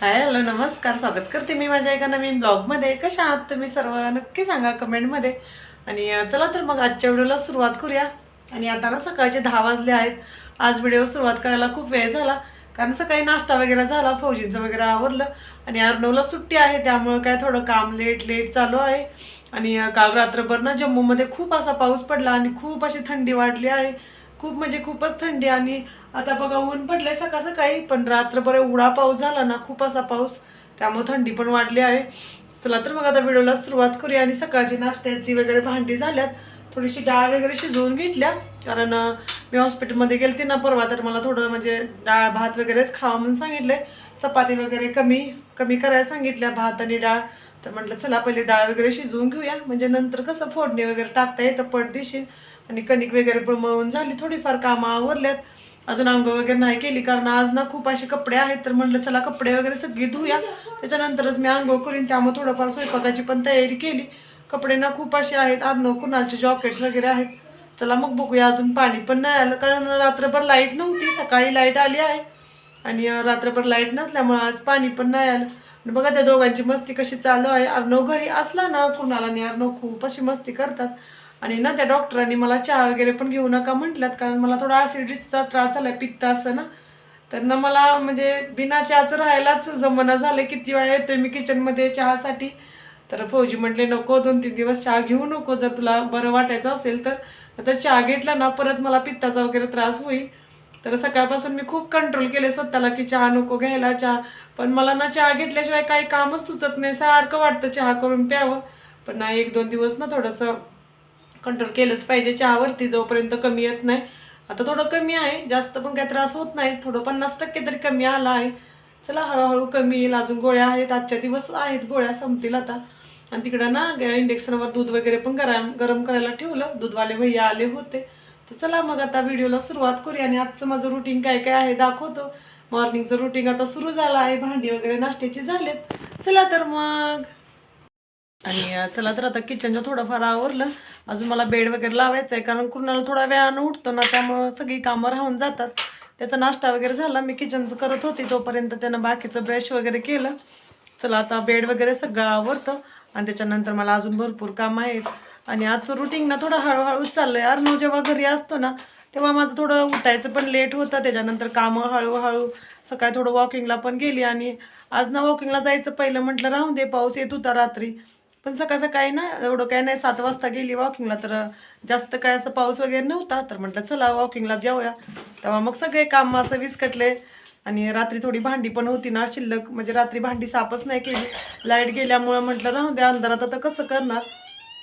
Hi hello नमस्कार स्वागत करते मी माझ्या एका नवीन ब्लॉगमध्ये. कशा आहात तुम्ही सर्व? नक्की सांगा कमेंटमध्ये. आणि चला तर मग आजच्या व्हिडिओला सुरुवात करूया. आणि आता ना सकाळचे दहा वाजले आहेत. आज व्हिडिओ सुरुवात करायला खूप वेळ झाला. कारण सकाळी नाश्ता वगैरे झाला फौजींचं वगैरे आवरलं. आणि अर्णवला सुट्टी आहे त्यामुळं काय थोडं काम लेट लेट चालू आहे. आणि काल रात्रभर ना जम्मूमध्ये खूप असा पाऊस पडला आणि खूप अशी थंडी वाढली आहे. खूप म्हणजे खूपच थंडी आणि आता बघा ऊन पडलंय सकाळ सकाळी पण रात्रभर एवढा पाऊस झाला ना खूप असा पाऊस त्यामुळे थंडी पण वाढली आहे. चला तर मग आता व्हिडिओला सुरुवात करूया आणि सकाळची नाश्त्याची वगैरे भांडी झाल्यात. थोडीशी डाळ वगैरे शिजवून घेतल्या कारण मी हॉस्पिटलमध्ये गेलते ना परवा तर मला थोडं म्हणजे डाळ भात वगैरेच खावा म्हणून सांगितलंय. चपाती वगैरे कमी कमी करायला सांगितल्या भात आणि डाळ. तर म्हटलं चला पहिले डाळ वगैरे शिजवून घेऊया. म्हणजे नंतर कसं फोडणी वगैरे टाकता येतं पडदिशी आणि कणिक वगैरे पण मळून झाली थोडीफार कामं आवरल्यात. अजून अंघोळ वगैरे नाही केली कारण आज ना खूप असे कपडे आहेत तर म्हटलं चला कपडे वगैरे सगळी धुया. त्याच्यानंतरच मी अंघोळ करीन त्यामुळे थोडंफार स्वयंपाकाची पण तयारी केली. कपडे ना खूप असे आहेत आज कुणाचे जॉकेट्स वगैरे आहेत. चला मग बघूया अजून पाणी पण नाही आलं कारण रात्रभर लाइट नव्हती सकाळी लाइट आली आहे. आणि रात्रभर लाइट नसल्यामुळं आज पाणी पण नाही आलं. आणि बघा त्या दोघांची मस्ती कशी चालू आहे. अर्णव घरी असला ना कुणाला आणि अर्णव खूप अशी मस्ती करतात. आणि ना त्या डॉक्टरांनी मला चहा वगैरे पण घेऊ नका म्हटल्यात कारण मला थोडा ॲसिडिटीचा त्रास झाला पित्त असं ना. तर ना मला म्हणजे बिना चहाचं राहायलाच जमना झालं किती वेळा येतोय मी किचनमध्ये चहासाठी. तर फौजी म्हटले नको दोन तीन दिवस चहा घेऊ नको जर तुला बरं वाटायचं असेल तर. आता चहा घेतला ना परत मला पित्ताचा वगैरे त्रास होईल. तर सकाळपासून मी खूप कंट्रोल केले स्वतःला की चहा नको घ्यायला चहा. पण मला ना चहा घेतल्याशिवाय काही कामच सुचत नाही सारखं वाटतं चहा करून प्यावं. पण नाही एक दोन दिवस ना थोडंसं कंट्रोल केलंच पाहिजे. चहावरती जोपर्यंत कमी येत नाही. आता थोडं कमी आहे. जास्त पण काही त्रास होत नाही. थोडं पन्नास टक्के तरी कमी आला आहे. चला हळूहळू कमी येईल. अजून गोळ्या आहेत. आजच्या दिवस आहेत. गोळ्या संपतील आता. आणि तिकडं ना इंडक्शनवर दूध वगैरे पण गरम गरम करायला ठेवलं. दूधवाले भैया आले होते. तर चला मग आता व्हिडिओला सुरुवात करूया. आणि आजचं माझं रुटीन काय काय आहे दाखवतो. मॉर्निंगचं रुटीन आता सुरू झालं आहे. भांडी वगैरे नाश्त्याची झालेत. चला तर मग. आणि चला तर आता किचनचं थोडंफार आवरलं. अजून मला बेड वगैरे लावायचं आहे कारण कुणाला थोडा वेळानं उठतो ना त्यामुळं सगळी कामं राहून जातात. त्याचा नाश्ता वगैरे झाला. मी किचनचं करत होती तोपर्यंत त्यानं बाकीचं ब्रश वगैरे केलं. चला आता बेड वगैरे सगळं आवरतं आणि त्याच्यानंतर मला अजून भरपूर कामं आहेत. आणि आजचं रुटीन ना थोडं हळूहळूच आहे अर्णव जेव्हा घरी असतो ना तेव्हा माझं थोडं उठायचं पण लेट होतं. त्याच्यानंतर कामं हळूहळू सकाळी थोडं वॉकिंगला पण गेली आणि आज ना वॉकिंगला जायचं पहिलं म्हटलं राहून दे पाऊस येत होता रात्री. पण सकाळ सकाळी ना एवढं काय नाही सात वाजता गेली वॉकिंगला तर जास्त काय असं पाऊस वगैरे नव्हता तर म्हटलं चला वॉकिंगला जाऊया. तेव्हा मग सगळे काम असं विस्कटले आणि रात्री थोडी भांडी पण होती ना शिल्लक म्हणजे रात्री भांडी साफच नाही केली. लाइट गेल्यामुळं म्हटलं राहू द्या अंधारात आता कसं करणार?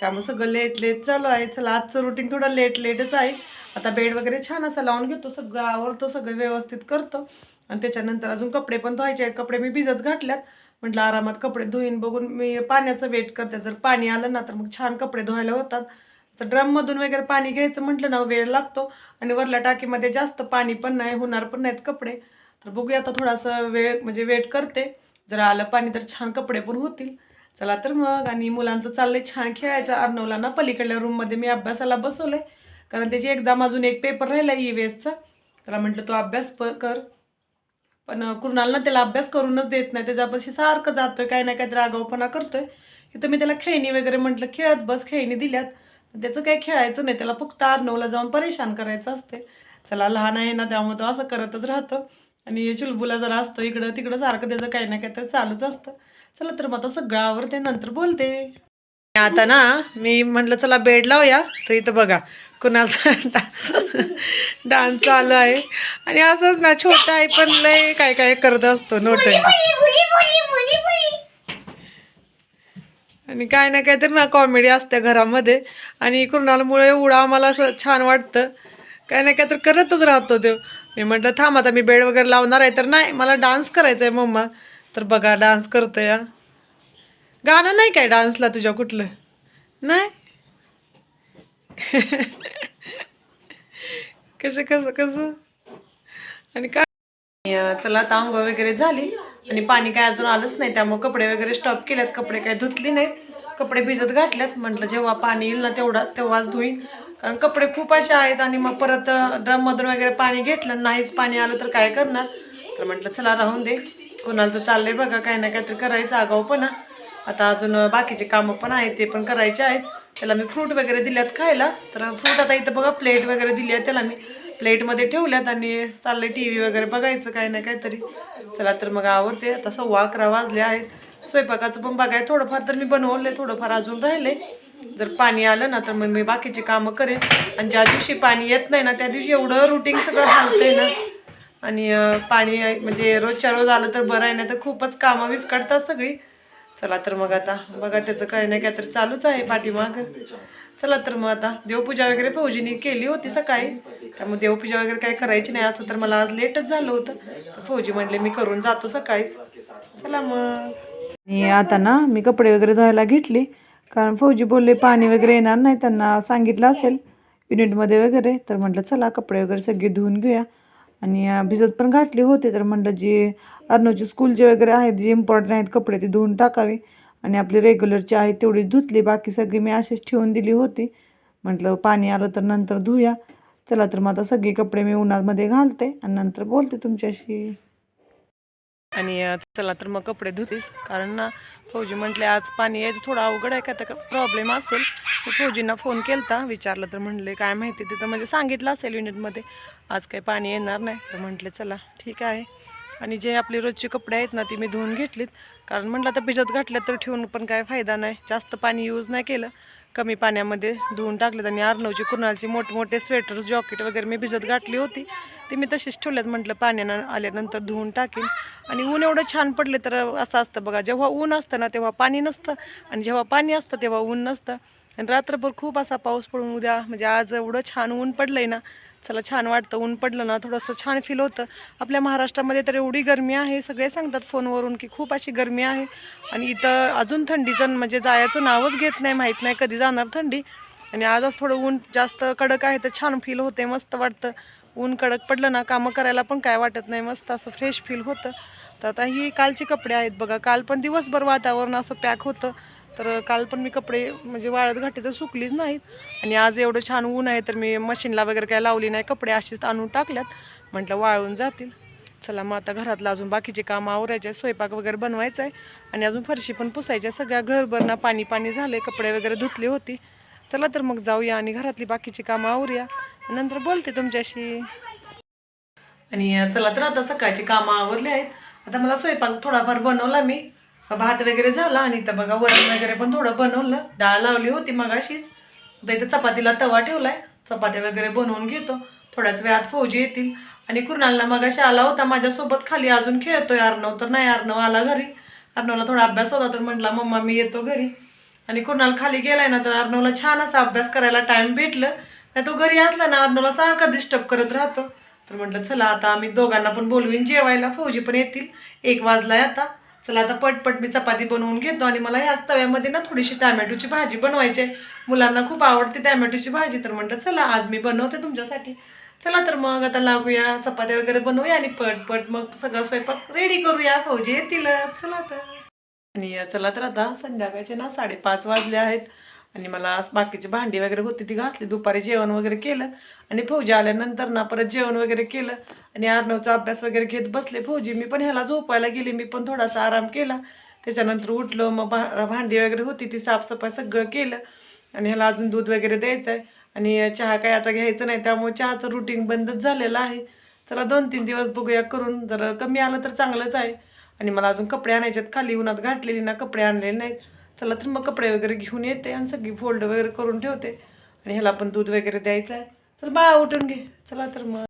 त्यामुळे सगळं लेट लेट चालू आहे. चला आजचं रुटीन थोडं लेट लेटच आहे. आता बेड वगैरे छान असं लावून घेतो सगळं आवरतो सगळं व्यवस्थित करतो. आणि त्याच्यानंतर अजून कपडे पण धुवायचे आहेत. कपडे मी भिजत घातल्यात. म्हटलं आरामात कपडे धुईन बघून मी पाण्याचं वेट करते. जर पाणी आलं ना तर मग छान कपडे धुवायला होतात. तर ड्रममधून वगैरे पाणी घ्यायचं म्हटलं ना वेळ लागतो. आणि वरल्या टाकीमध्ये जास्त पाणी पण नाही होणार पण नाहीत कपडे. तर बघूया आता थोडासा वेळ म्हणजे वेट करते. जर आलं पाणी तर छान कपडे पण होतील. चला तर मग आणि मुलांचं चाललंय छान खेळायचं. अर्णवला ना पलीकडल्या रूममध्ये मी अभ्यासाला बसवलंय. कारण त्याची एक्झाम अजून एक पेपर राहिला ई वेसचा त्याला म्हटलं तो अभ्यास प कर. पण अं, ना त्याला अभ्यास करूनच देत नाही. त्याच्यापाशी सारखं जातोय काही ना काहीतरी रागावपणा करतोय. इथं मी त्याला खेळणी वगैरे म्हटलं खेळत बस खेळणी दिल्यात. त्याचं काही खेळायचं नाही. त्याला फक्त अर्णवला जाऊन परेशान करायचं असते. चला लहान आहे ना त्यामुळे तो असं करतच राहतं. आणि चुलबुला जरा असतो इकडं तिकडं सारखं त्याचं काही ना काहीतरी चालूच असतं. चला तर मग आता सगळं ते नंतर बोलते. आता ना मी म्हटलं चला बेड लावूया. तर इथं बघा कुणाचा डान्स चालू आहे. आणि असंच ना छोटा आहे पण लय काय काय करत असतो नोट आणि काय ना काय तर ना कॉमेडी असते घरामध्ये. आणि कुणालमुळे एवढं आम्हाला असं छान वाटतं. काय ना काय तर करतच राहतो तो. मी म्हटलं थांब आता मी बेड वगैरे लावणार आहे. तर नाही मला डान्स करायचा आहे मम्मा. तर बघा डान्स करतोय या गाणं नाही काय डान्सला तुझ्या कुठलं? नाही? कसं कसं कसं? आणि काय चला आता आंघोळ वगैरे झाली. आणि पाणी काय अजून आलंच नाही त्यामुळे कपडे वगैरे स्टॉप केलेत कपडे काय धुतली नाहीत. कपडे भिजत घातल्यात. म्हटलं जेव्हा पाणी येईल ना तेवढा तेव्हाच धुईन. कारण कपडे खूप असे आहेत आणि मग परत ड्रममधून वगैरे पाणी घेतलं नाहीच पाणी आलं तर काय करणार? तर म्हटलं चला राहून दे. कोणाचं चाललंय बघा काय ना काहीतरी करायचं आगाऊ पण आता अजून बाकीचे कामं पण आहेत ते पण करायचे आहेत. त्याला मी फ्रूट वगैरे दिल्यात खायला. तर फ्रूट आता इथं बघा प्लेट वगैरे दिली आहे त्याला मी. प्लेटमध्ये ठेवल्यात आणि चाललंय टी व्ही वगैरे बघायचं काय ना काहीतरी. चला तर मग आवडते आता सव्वा अकरा वाजले आहेत. स्वयंपाकाचं पण बघाय थोडंफार तर मी बनवलंय थोडंफार अजून राहिले जर पाणी आलं ना तर मग मी बाकीची कामं करेन. आणि ज्या दिवशी पाणी येत नाही ना त्या दिवशी एवढं रुटीन सगळं हालतंय ना. आणि पाणी म्हणजे रोजच्या रोज आलं तर बरं आहे ना तर खूपच कामं विस्कटतात सगळी. चला तर मग आता बघा त्याचं काही नाही काय तर चालूच आहे पाठीमाग. चला तर मग आता देवपूजा वगैरे फौजीने केली होती सकाळी. त्यामुळे देवपूजा वगैरे काही करायची नाही असं तर मला आज लेटच झालं होतं. तर फौजी म्हणले मी करून जातो सकाळीच. चला मग. आणि आता ना मी कपडे वगैरे धुवायला घेतली. कारण फौजी बोलले पाणी वगैरे येणार नाही त्यांना सांगितलं असेल युनिटमध्ये वगैरे. तर म्हटलं चला कपडे वगैरे सगळे धुवून घेऊया. आणि भिजत पण घातली होते. तर म्हटलं जे अर्णोजची स्कूल जे वगैरे आहेत जे इम्पॉर्टंट आहेत कपडे ते धुवून टाकावे. आणि आपले रेग्युलरचे आहेत तेवढीच धुतली. बाकी सगळी मी अशीच ठेवून दिली होती. म्हटलं पाणी आलं तर नंतर धुया. चला तर मग आता सगळी कपडे मी उन्हामध्ये घालते आणि नंतर बोलते तुमच्याशी. आणि चला तर मग कपडे धुतीस. कारण ना फौजी म्हटले आज पाणी यायचं थोडं अवघड आहे का? तर प्रॉब्लेम असेल. फौजींना फोन केलता. विचारलं तर म्हणले काय माहिती? तिथं म्हणजे सांगितलं असेल युनिटमध्ये आज काही पाणी येणार नाही. तर म्हटले चला ठीक आहे. आणि जे आपले रोजचे कपडे आहेत ना ती मी धुवून घेतलीत. कारण म्हटलं आता भिजत घातलं तर ठेवून पण काय फायदा नाही. जास्त पाणी यूज नाही केलं. कमी पाण्यामध्ये धुवून टाकलेत आणि अर्नवची कुणालची मोठमोठे स्वेटर्स जॉकेट वगैरे मी भिजत घातली होती. ती मी तशीच ठेवल्यात म्हटलं पाण्यानं आल्यानंतर धुवून टाकेन. आणि ऊन एवढं छान पडले तर असं असतं बघा जेव्हा ऊन असतं ना तेव्हा पाणी नसतं. आणि जेव्हा पाणी असतं तेव्हा ऊन नसतं. आणि रात्रभर खूप असा पाऊस पडून उद्या म्हणजे आज एवढं छान ऊन पडलं आहे ना चला छान वाटतं ऊन पडलं ना थोडंसं छान फील होतं. आपल्या महाराष्ट्रामध्ये तर एवढी गरमी आहे सगळे सांगतात फोनवरून की खूप अशी गरमी आहे. आणि इथं अजून थंडीचं म्हणजे जायचं नावच घेत नाही माहीत नाही कधी जाणार थंडी. आणि आजच थोडं ऊन जास्त कडक आहे तर छान फील होते मस्त वाटतं. ऊन कडक पडलं ना कामं करायला पण काय वाटत नाही मस्त असं फ्रेश फील होतं. तर आता ही कालचे कपडे आहेत बघा काल पण दिवसभर वातावरण असं पॅक होतं. तर काल पण मी कपडे म्हणजे वाळत घाटे तर सुकलीच नाहीत. आणि आज एवढं छान ऊन आहे तर मी मशीनला वगैरे काय लावली नाही. कपडे अशीच आणून टाकल्यात. म्हटलं वाळून जातील. चला मग आता घरातलं अजून बाकीचे कामं आवरायचे स्वयंपाक वगैरे बनवायचा आहे आणि अजून फरशी पण पुसायची आहे. सगळ्या घरभरना पाणी पाणी झाले कपडे वगैरे धुतली होती. चला तर मग जाऊया आणि घरातली बाकीची कामं आवरूया. नंतर बोलते तुमच्याशी. आणि चला तर आता सकाळची कामं आवरली आहेत. आता मला स्वयंपाक थोडाफार बनवला मी. भात वगैरे झाला आणि इथं बघा वरण वगैरे पण थोडं बनवलं. डाळ लावली होती मग अशीच इथं चपातीला तवा ठेवलाय. चपात्या वगैरे बनवून घेतो. थोड्याच वेळात फौजी येतील. आणि कुणालला मग अशी आला होता माझ्यासोबत खाली. अजून खेळतोय अर्णव. तर नाही अर्णव आला घरी. अर्णवला थोडा अभ्यास होता तर म्हटला मम्मा मी येतो घरी. आणि कुणाल खाली गेलाय ना तर अर्णवला छान असा अभ्यास करायला टाइम भेटलं. नाही तो घरी असला ना अर्णवला सारखा डिस्टर्ब करत राहतो. तर म्हटलं चला आता आम्ही दोघांना पण बोलवीन जेवायला. फौजी पण येतील. एक वाजलाय आता. चला आता पटपट मी चपाती बनवून घेतो आणि मला ह्याच तव्यामध्ये ना थोडीशी टॅमॅटोची भाजी बनवायची आहे. मुलांना खूप आवडते टॅमॅटोची भाजी तर म्हणतात चला आज मी बनवते तुमच्यासाठी. चला तर मग आता लागूया चपात्या वगैरे बनवूया आणि पटपट मग सगळं स्वयंपाक रेडी करूया. फौजी येतील. चला तर. आणि चला तर आता संध्याकाळचे ना साडेपाच वाजले आहेत. आणि मला बाकीची भांडी वगैरे होती ती घासली दुपारी जेवण वगैरे केलं आणि फौजी आल्यानंतर ना परत जेवण वगैरे केलं आणि अर्णवचा अभ्यास वगैरे घेत बसले. फौजी मी पण ह्याला झोपायला गेली मी पण थोडासा आराम केला. त्याच्यानंतर उठलो मग भा भांडी वगैरे होती ती साफसफाई सगळं केलं आणि ह्याला अजून दूध वगैरे द्यायचं आहे आणि चहा काय आता घ्यायचं नाही त्यामुळे चहाचं रुटीन बंदच झालेलं आहे. चला दोन तीन दिवस बघूया करून जर कमी आलं तर चांगलंच आहे. आणि मला अजून कपडे आणायच्यात खाली उन्हात घातलेली ना कपडे आणलेले नाहीत. चला तर मग कपडे वगैरे घेऊन येते आणि सगळी फोल्ड वगैरे करून ठेवते. आणि ह्याला पण दूध वगैरे द्यायचं आहे. चल बाळा उठून घे. चला तर मग.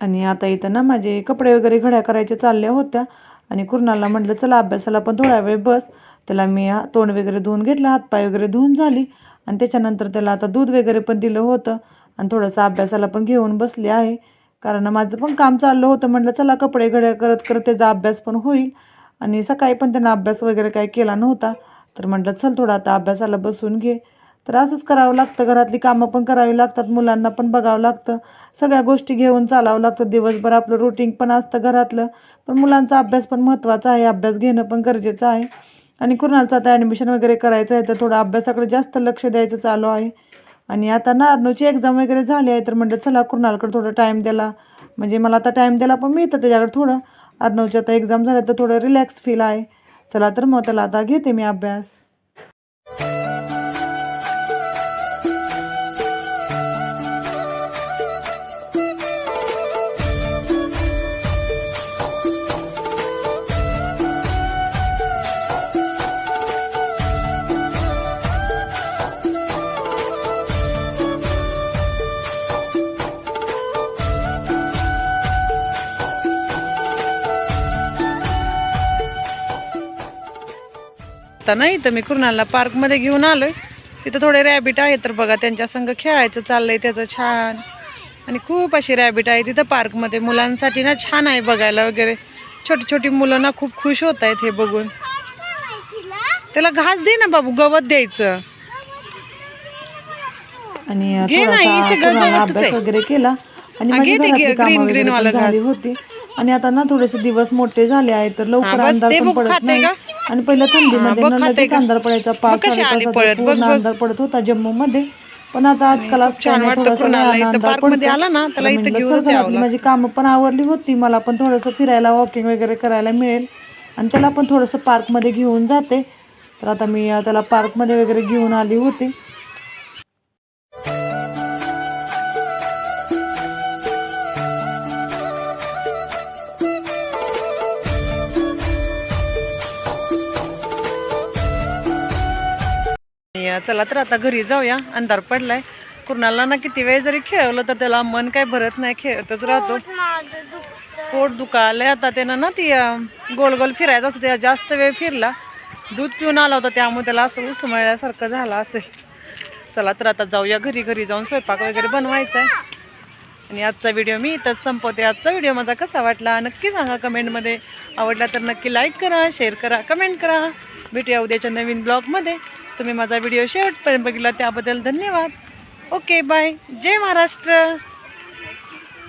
आणि आता इथं ना माझे कपडे वगैरे घड्या करायच्या चालल्या होत्या. आणि कुर्नाला म्हटलं चला अभ्यासाला पण थोडा वेळ बस. त्याला मी तोंड वगैरे धुवून घेतलं हातपाय वगैरे धुवून झाली. आणि त्याच्यानंतर त्याला आता दूध वगैरे पण दिलं होतं. आणि थोडंसं अभ्यासाला पण घेऊन बसले आहे. कारण माझं पण काम चाललं होतं. म्हटलं चला कपडे घड्या करत करत त्याचा अभ्यास पण होईल. आणि सकाळी पण त्यांना अभ्यास वगैरे काही केला नव्हता. तर म्हटलं चल थोडा आता अभ्यासाला बसून घे. तर असंच करावं लागतं. घरातली कामं पण करावी लागतात मुलांना पण बघावं लागतं. सगळ्या गोष्टी घेऊन चालावं लागतं. दिवसभर आपलं रुटीन पण असतं घरातलं. पण मुलांचा अभ्यास पण महत्त्वाचा आहे. अभ्यास घेणं पण गरजेचं आहे. आणि कुणालचं आता ॲडमिशन वगैरे करायचं आहे तर थोडं अभ्यासाकडे जास्त लक्ष द्यायचं चालू आहे. आणि आता नारनूची एक्झाम वगैरे झाली आहे तर म्हटलं चला कुणालकडे थोडं टाईम द्यायला. म्हणजे मला आता टाईम द्यायला पण मिळतं त्याच्याकडे थोडं. अर्णवची आता एक्झाम झाल्या तर थोडं रिलॅक्स फील आहे. चला तर मग त्याला आता घेते मी अभ्यास. आता नाही तर मी कुर्नालला पार्कमध्ये घेऊन आलोय. तिथं थोडे रॅबिट आहे तर बघा त्यांच्या संग खेळायचं चाललंय त्याचं छान. आणि खूप अशी रॅबिट आहे तिथं पार्कमध्ये. मुलांसाठी ना छान आहे बघायला वगैरे. छोटी छोटी मुलं ना खूप खुश होत आहेत हे बघून. त्याला घास दे ना बाबू गवत द्यायचं. आणि कुणाला आहे. वगैरे केला. आणि माझी घे ते घरातली कामं वगैरे पण झाली. होती आणि आता ना थोडेसे दिवस मोठे झाले आहेत तर लवकर अंधार पण पडत नाही? आणि पहिल्या थंडीमध्ये ना लगेच? अंधार पडायचा पाच साडेपाच पूर्ण. अंधार पडत होता जम्मू मध्ये पण आता आजकाल. माझी कामं पण आवरली होती मला पण थोडंसं फिरायला वॉकिंग वगैरे करायला मिळेल आणि त्याला पण थोडंसं पार्कमध्ये घेऊन जाते तर आता मी त्याला पार्कमध्ये वगैरे घेऊन आली होती या, चला तर आता घरी जाऊया. अंधार पडलाय. कुणाला ना किती वेळ जरी खेळवलं तर त्याला मन काय भरत नाही खेळतच राहतो. पोट दुखालंय आता त्यानं ना ती गोल गोल फिरायचं होतं. त्या जास्त वेळ फिरला. दूध पिऊन आला होता. त्यामुळे त्याला असं उसमळल्यासारखं झालं असेल चला तर आता जाऊया घरी. घरी जाऊन स्वयंपाक वगैरे बनवायचा आहे आणि आजचा व्हिडिओ मी इथंच संपवते. आजचा व्हिडिओ माझा कसा वाटला नक्की सांगा कमेंटमध्ये. आवडला तर नक्की लाईक करा शेअर करा कमेंट करा. भेटूया उद्याच्या नवीन ब्लॉगमध्ये. तुम्ही माझा व्हिडिओ शेवटपर्यंत बघितला त्याबद्दल धन्यवाद. Okay bye. जय महाराष्ट्र.